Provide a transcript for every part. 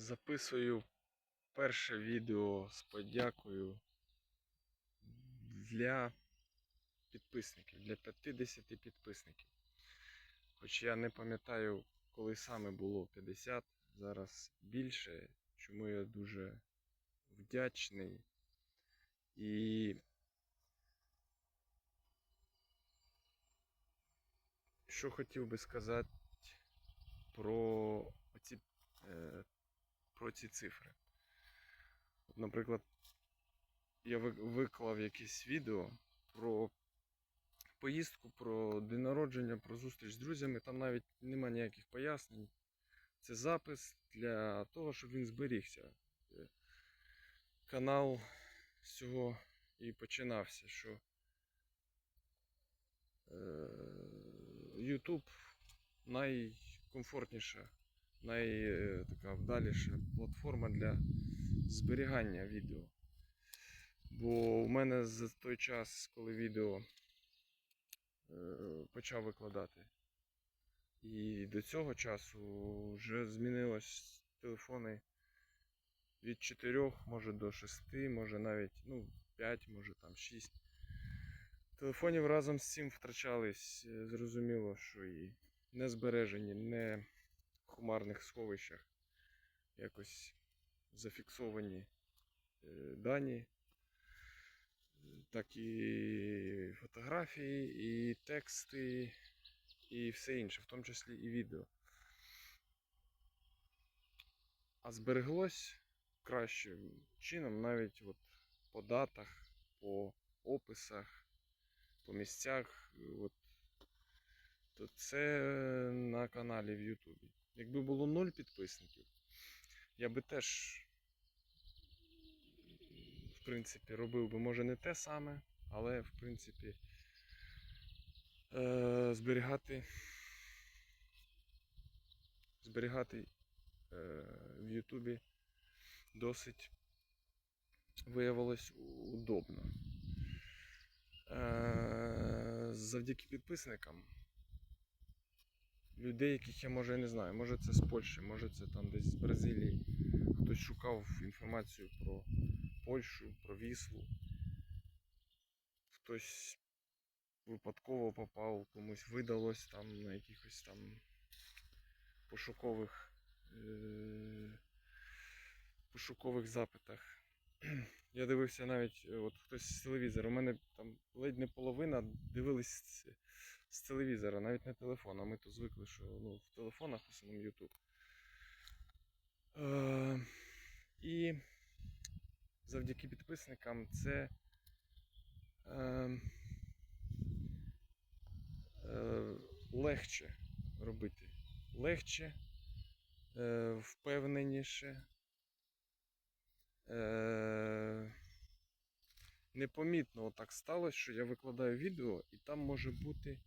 Записую перше відео з подякою для підписників, для 50 підписників. Хоч я не пам'ятаю, коли саме було 50, зараз більше, чому я дуже вдячний. І що хотів би сказати про оці, е, про ці цифри. От, наприклад, я виклав якесь відео про поїздку, про день народження, про зустріч з друзями. Там навіть нема ніяких пояснень. Це запис для того, щоб він зберігся. Е, Канал з цього і починався, що е, YouTube найкомфортніша, най, е, вдаліша платформа для зберігання відео. Бо у мене за той час, коли відео е, почав викладати, і до цього часу вже змінилось телефони від 4, може до 6, може навіть ну, 5, може там 6. Телефонів разом з цим втрачались, е, зрозуміло, що і не збережені, не хмарних сховищах якось зафіксовані е, дані, е, так і фотографії, і тексти, і все інше, в тому числі і відео. А збереглось кращим чином навіть от по датах, по описах, по місцях. От, то це на каналі в Ютубі. Якби було 0 підписників, я би теж, в принципі, робив би, може, не те саме, але, в принципі, е, зберігати, зберігати е, в Ютубі досить виявилось удобно. Е, завдяки підписникам людей, яких я може не знаю. Може це з Польщі, може це там десь з Бразилії. Хтось шукав інформацію про Польщу, про Віслу. Хтось випадково попав, комусь видалось там на якихось там пошукових, е- пошукових запитах. Я дивився навіть е, от хтось з телевізора. У мене там ледь не половина дивились з, телевізора, навіть не телефон, а ми то звикли, що ну, в телефонах в основному YouTube. Е, і завдяки підписникам це е, е, легче робити. Легче, е, впевненіше. Е, непомітно так сталося, що я викладаю відео, і там може бути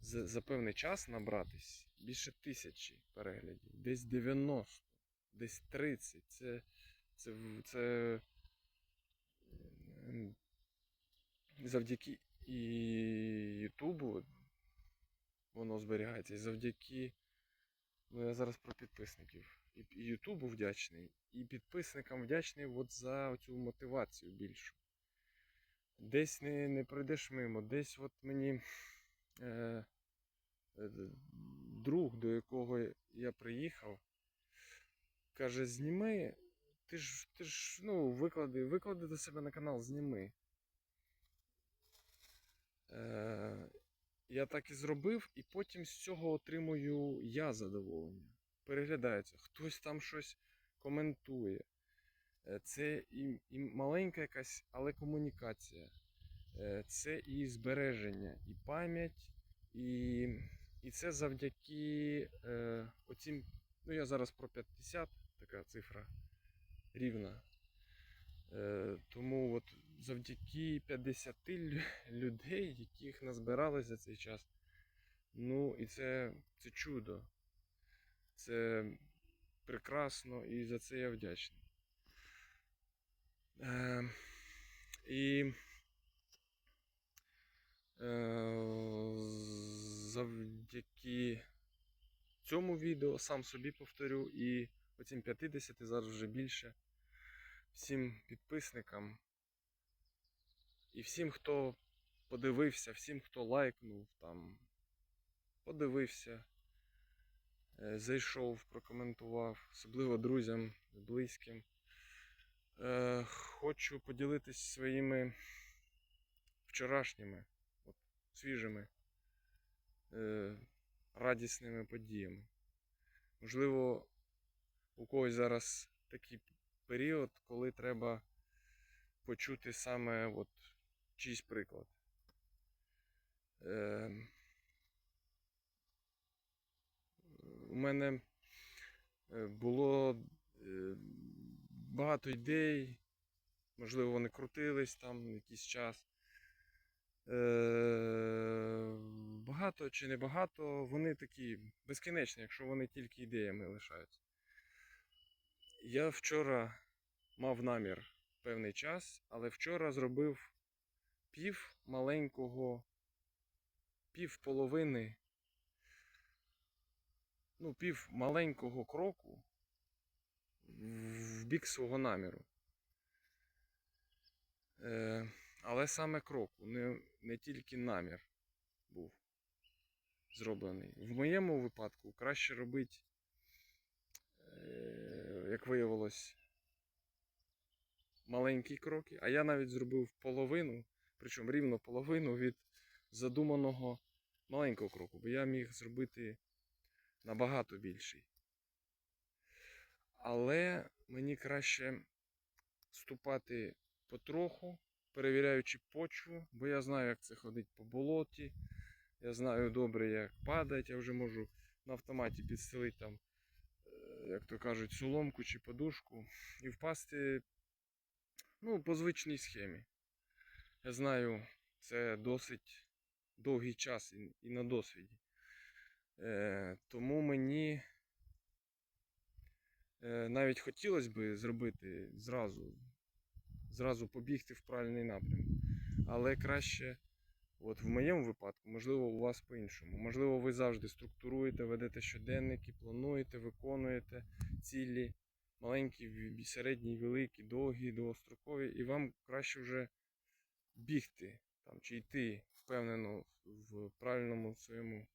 за, за певний час набратись більше тисячі переглядів, десь 90, десь 30. Це, це, це завдяки і Ютубу воно зберігається, і завдяки. Ну, я зараз про підписників. І Ютубу вдячний, і підписникам вдячний от за цю мотивацію більшу. Десь не, не пройдеш мимо, десь от мені друг, до якого я приїхав, каже: зніми, ти ж, ти ж ну, виклади, виклади до себе на канал, зніми. Е, я так і зробив, і потім з цього отримую я задоволення. Переглядається, хтось там щось коментує. Е, Це і, і маленька якась, але комунікація. Е, Це і збереження, і пам'ять, і, і це завдяки е, оцім. Ну, я зараз про 50, така цифра рівна. Е, тому от завдяки 50 людей, яких назбиралось за цей час. Ну і це, це чудо. Це прекрасно і за це я вдячний. Е, і завдяки цьому відео сам собі повторю і потім 50, зараз вже більше. Всім підписникам. І всім, хто подивився, всім, хто лайкнув, там, подивився, е, зайшов, прокоментував, особливо друзям, близьким. Е, Хочу поділитись своїми вчорашніми, свіжими, е, радісними подіями. Можливо, у когось зараз такий період, коли треба почути саме от, чийсь приклад. Е, у мене е, було е, багато ідей, можливо, вони крутились там якийсь час. Е, Багато чи не багато, вони такі безкінечні, якщо вони тільки ідеями лишаються. Я вчора мав намір певний час, але вчора зробив пів маленького, пів половини, ну, пів маленького кроку в бік свого наміру. Е, але саме кроку, не, не тільки намір був зроблений. В моєму випадку краще робити, е, як виявилось, маленькі кроки, а я навіть зробив половину, причому рівно половину від задуманого маленького кроку, бо я міг зробити набагато більший. Але мені краще ступати потроху, перевіряючи почву, бо я знаю, як це ходить по болоті. Я знаю добре, як падати, я вже можу на автоматі підстелити там, е, як то кажуть, соломку чи подушку і впасти ну, по звичній схемі. Я знаю, це досить довгий час і, і на досвіді. Е, тому мені е, навіть хотілося б зробити зразу, зразу побігти в правильний напрям. Але краще, от в моєму випадку, можливо, у вас по-іншому. Можливо, ви завжди структуруєте, ведете щоденники, плануєте, виконуєте цілі, маленькі, середні, великі, довгі, довгострокові, і вам краще вже бігти там, чи йти впевнено в правильному своєму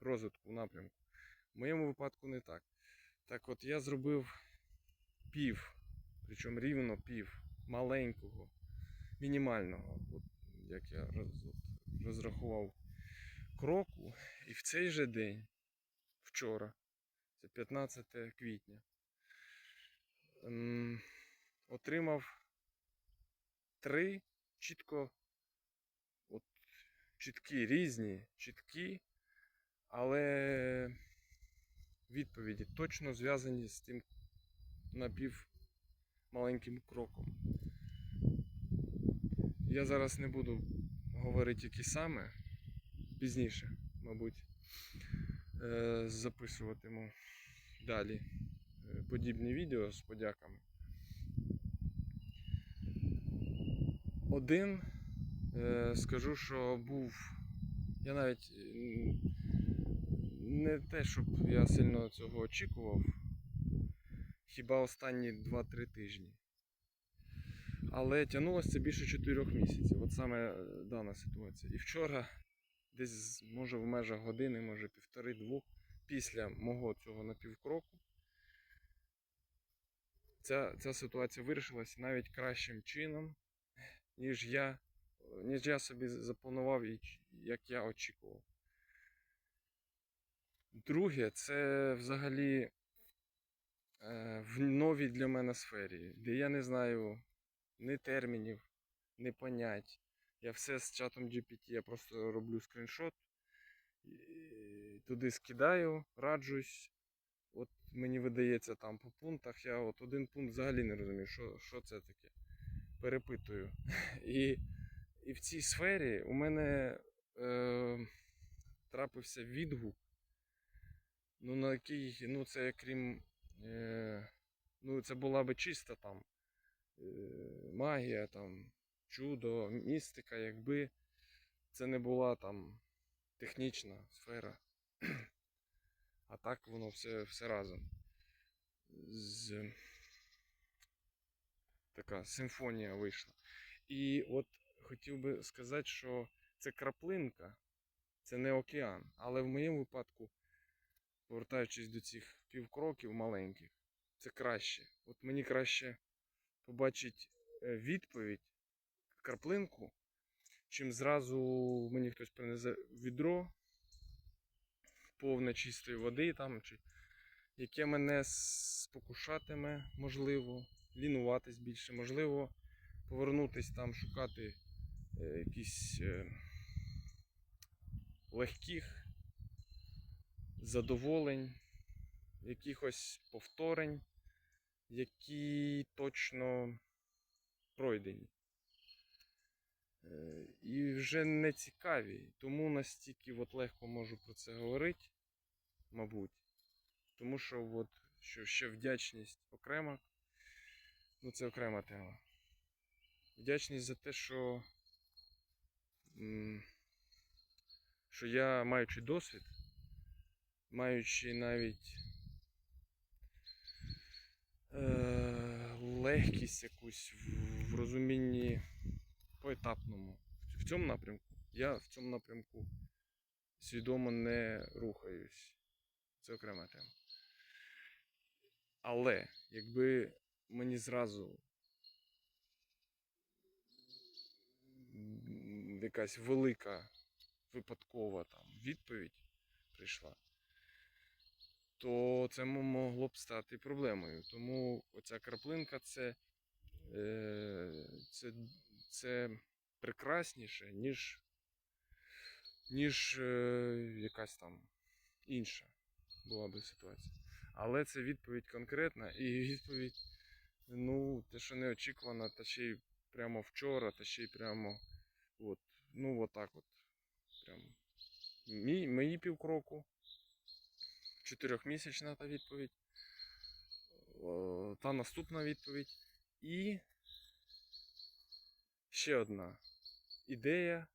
розвитку, напрямку. В моєму випадку не так. Так от я зробив пів, причому рівно пів маленького, мінімального, от, як я роз, от, розрахував кроку. І в цей же день, вчора, це 15 квітня, ем, отримав три чітко от, чіткі, різні, чіткі, але відповіді точно зв'язані з тим напів маленьким кроком. Я зараз не буду говорити, які саме пізніше, мабуть, е, записуватиму далі е, подібні відео з подяками. Один е, скажу, що був. Я навіть не те, щоб я сильно цього очікував. Хіба останні 2-3 тижні. Але тягнулося це більше 4 місяців. От саме е, дана ситуація. І вчора, десь може в межах години, може півтори-двох, після мого цього напівкроку, ця, ця ситуація вирішилася навіть кращим чином, ніж я, ніж я собі запланував і як я очікував. Друге, це взагалі в новій для мене сфері, де я не знаю ні термінів, ні понять. Я все з чатом GPT, я просто роблю скріншот, туди скидаю, раджусь. От мені видається там по пунктах. Я от один пункт взагалі не розумію, що, що це таке. Перепитую. І, і в цій сфері у мене е, трапився відгук, ну, на який, ну, це крім. Е, ну, це була би чиста там е, магія, там, чудо, містика, якби це не була там технічна сфера. А так воно все, все разом. з така симфонія вийшла. І от хотів би сказати, що це краплинка, це не океан. Але в моєму випадку, повертаючись до цих півкроків маленьких, це краще. От мені краще побачити е, відповідь, краплинку, чим зразу мені хтось принесе відро повне чистої води там, чи яке мене спокушатиме, можливо, лінуватись більше, можливо, повернутись там, шукати е, якісь е, легких задоволень, якихось повторень, які точно пройдені. Е, І вже не цікаві, тому настільки от легко можу про це говорити, мабуть. Тому що, от, що ще вдячність окрема, ну це окрема тема. Вдячність за те, що, що я, маючи досвід, маючи навіть е, легкість якусь в, в розумінні поетапному. В цьому напрямку. Я в цьому напрямку свідомо не рухаюсь. Це окрема тема. Але якби мені зразу якась велика випадкова там відповідь прийшла, то це могло б стати проблемою. Тому оця краплинка це, е, це, це прекрасніше, ніж, ніж е, якась там інша була би ситуація. Але це відповідь конкретна і відповідь, ну, те, що неочікувано, та ще й прямо вчора, та ще й прямо от, ну, отак от. Прямо. Мій, мої півкроку. Чотирьохмісячна та відповідь. Та наступна відповідь. І ще одна ідея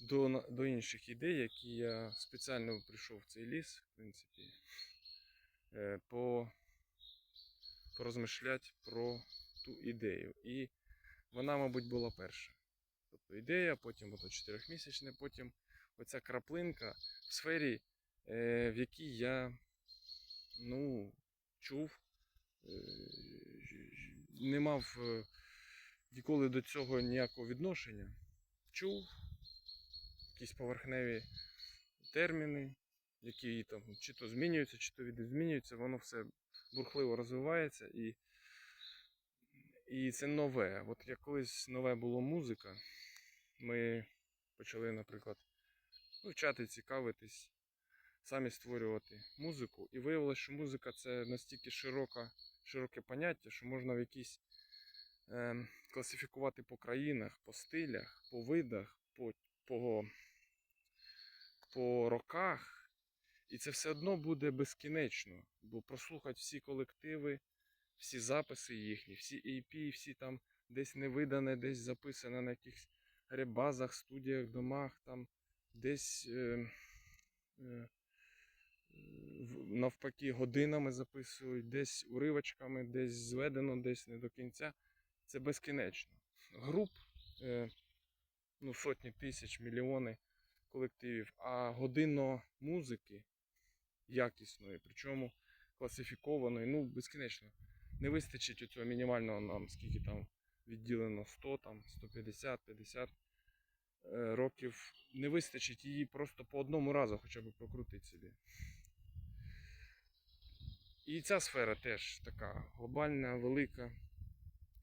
до, до інших ідей, які я спеціально прийшов в цей ліс, в принципі, е, по, порозмишляти про ту ідею. І вона, мабуть, була перша. Тобто ідея, потім ото чотирьохмісячне, потім оця краплинка в сфері, в якій я ну, чув, е, не мав е, ніколи до цього ніякого відношення. Чув якісь поверхневі терміни, які там чи то змінюються, чи то відозмінюються, воно все бурхливо розвивається і, і це нове. От як колись нове було музика, ми почали, наприклад, вивчати, цікавитись, самі створювати музику. І виявилося, що музика це настільки широка, широке поняття, що можна в якісь е, класифікувати по країнах, по стилях, по видах, по, по, по роках. І це все одно буде безкінечно, бо прослухати всі колективи, всі записи їхні, всі EP, всі там десь невидане, десь записане на якихось ребазах, студіях, домах, там десь е, е, навпаки годинами записують, десь уривочками, десь зведено, десь не до кінця. Це безкінечно. Груп, е, ну, сотні тисяч, мільйони колективів, а годинно музики якісної, причому класифікованої, ну, безкінечно. Не вистачить у цього мінімального нам, скільки там відділено 100, там, 150, 50 е, років. Не вистачить її просто по одному разу хоча б прокрутити собі. І ця сфера теж така глобальна, велика,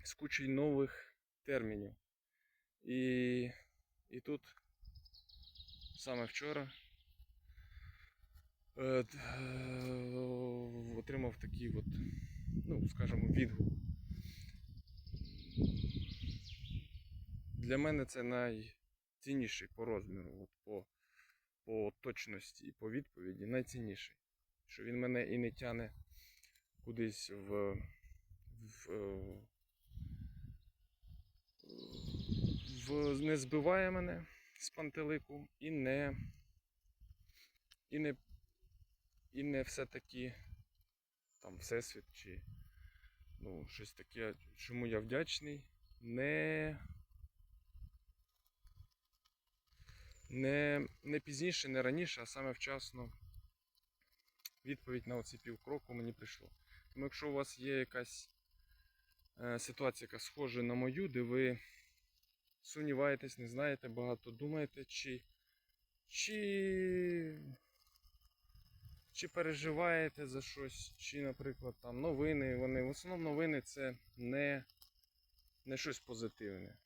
з кучою нових термінів. І, і тут саме вчора е, е, отримав такий от, ну, скажімо, відгук. Для мене це найцінніший по розміру, от по, по точності і по відповіді найцінніший. Що він мене і не тяне кудись в, в, е, в не збиває мене з пантелику і не і не і не все-таки там Всесвіт чи ну, щось таке, чому я вдячний. Не, не, не пізніше, не раніше, а саме вчасно відповідь на оці півкроку мені прийшло. Тому якщо у вас є якась е, ситуація, яка схожа на мою, де ви сумніваєтесь, не знаєте, багато думаєте, чи, чи, чи переживаєте за щось, чи, наприклад, там новини, вони в основному новини це не, не щось позитивне.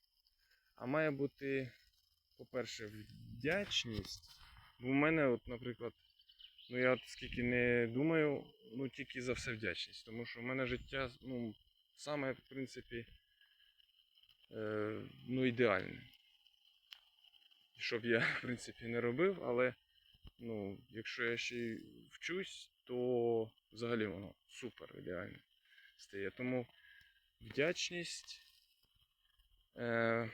А має бути, по-перше, вдячність. Бо в мене, от, наприклад, ну я от скільки не думаю, ну тільки за все вдячність. Тому що в мене життя, ну, саме, в принципі, е, ну, ідеальне. Щоб я, в принципі, не робив, але ну, якщо я ще й вчусь, то взагалі воно супер ідеально стає. Тому вдячність. Е,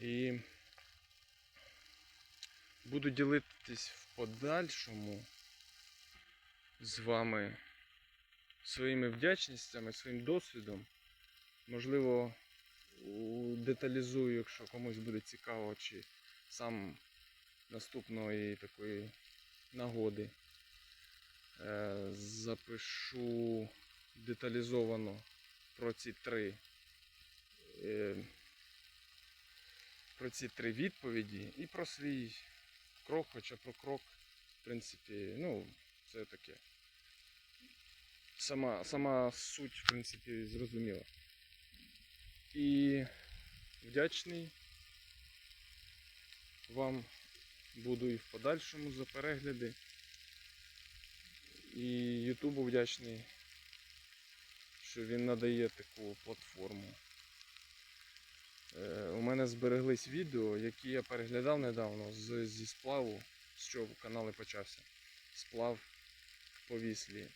і буду ділитись в подальшому з вами своїми вдячностями, своїм досвідом. Можливо, деталізую, якщо комусь буде цікаво, чи сам наступної такої нагоди е, запишу деталізовано про ці три. Про ці три відповіді і про свій крок, хоча про крок, в принципі, ну, це таке. Сама, сама суть, в принципі, зрозуміла. І вдячний вам буду і в подальшому за перегляди. І Ютубу вдячний, що він надає таку платформу. Е, У мене збереглись відео, які я переглядав недавно з, зі сплаву, з чого канал і почався. Сплав по віслі.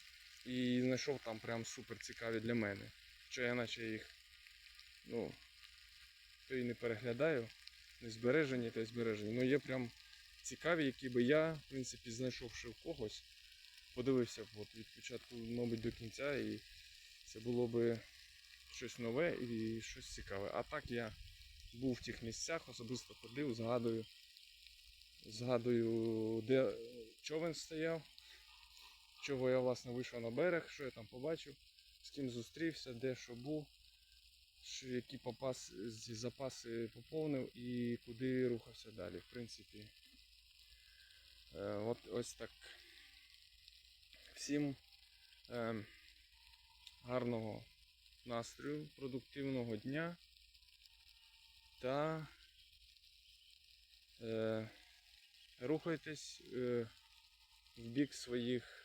І знайшов там прям супер цікаві для мене. Що я наче їх, ну, то і не переглядаю, не збережені, то й збережені. Ну є прям цікаві, які би я, в принципі, знайшовши в когось, подивився от від початку, мабуть, до кінця, і це було би щось нове і щось цікаве. А так я був в тих місцях, особисто ходив, згадую, згадую, де човен стояв, чого я власне вийшов на берег, що я там побачив, з ким зустрівся, де що був, що, які попас, запаси поповнив і куди рухався далі. В принципі, е, от ось так. Всім е, гарного настрою, продуктивного дня та е, рухайтесь е, в бік своїх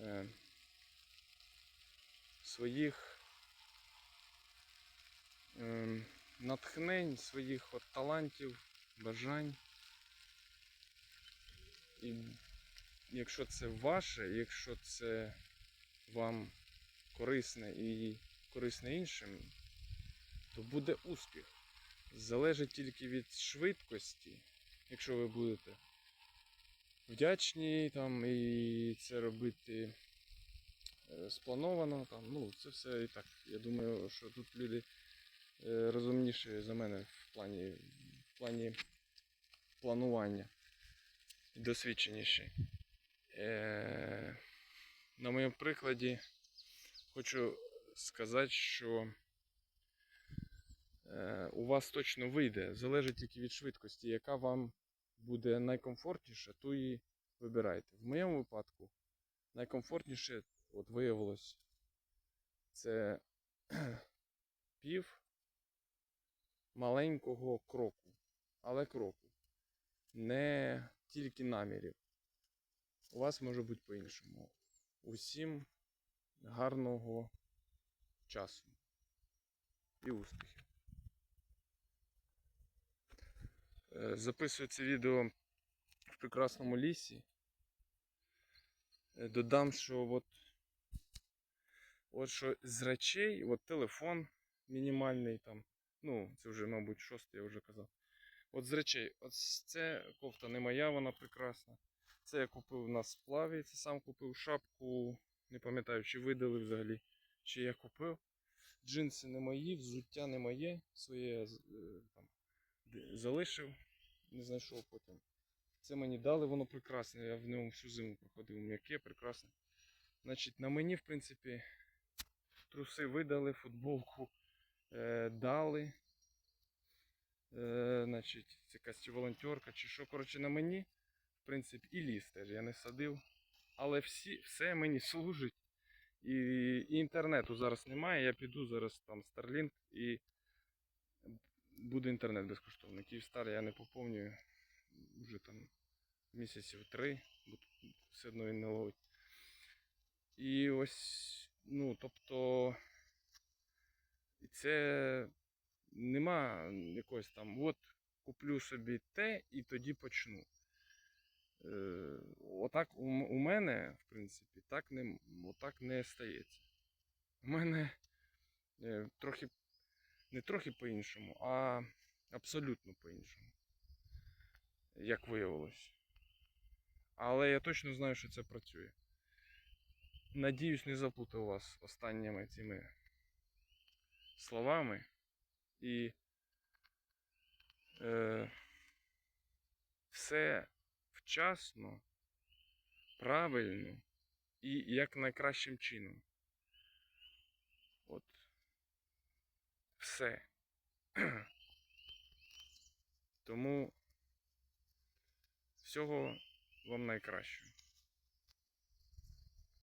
е, своїх е, натхнень, своїх от талантів, бажань. І якщо це ваше, якщо це вам корисне і корисне іншим, то буде успіх. Залежить тільки від швидкості, якщо ви будете вдячні там і це робити е, сплановано. Там, ну, це все і так. Я думаю, що тут люди е, розумніші за мене в плані, в плані планування досвідченіші. Е, на моєму прикладі хочу сказати, що у вас точно вийде, залежить тільки від швидкості, яка вам буде найкомфортніша, ту і вибирайте. В моєму випадку найкомфортніше от виявилось це пів маленького кроку, але кроку, не тільки намірів. У вас може бути по-іншому. Усім гарного часу і успіхів. Е, Записую це відео в прекрасному лісі. Е, Додам, що от, от що з речей, от телефон мінімальний там, ну, це вже, мабуть, шостий, я вже казав. От з речей, от це кофта не моя, вона прекрасна. Це я купив на сплаві, це сам купив шапку, не пам'ятаю, чи видали взагалі, чи я купив. Джинси не мої, взуття не моє, своє е, там, залишив, не знайшов потім. Це мені дали, воно прекрасне. Я в ньому всю зиму проходив м'яке, прекрасне. Значить, на мені, в принципі, труси видали, футболку е, дали. Е, значить, це якась чи волонтерка, чи що. Коротше, на мені, в принципі, і ліс теж я не садив. Але всі, все мені служить. І, і інтернету зараз немає. Я піду зараз там Starlink і буде інтернет безкоштовний. Київстар я не поповнюю вже там місяців три, бо все одно він не ловить. І ось, ну, тобто, це нема якогось там, от куплю собі те і тоді почну. Е, отак у, у мене, в принципі, так не, отак не стається. У мене е, трохи, не трохи по-іншому, а абсолютно по-іншому. Як виявилось. Але я точно знаю, що це працює. Надіюсь, не заплутав вас останніми цими словами. І е, все вчасно, правильно і як найкращим чином. От. Все. Тому всього вам найкращого.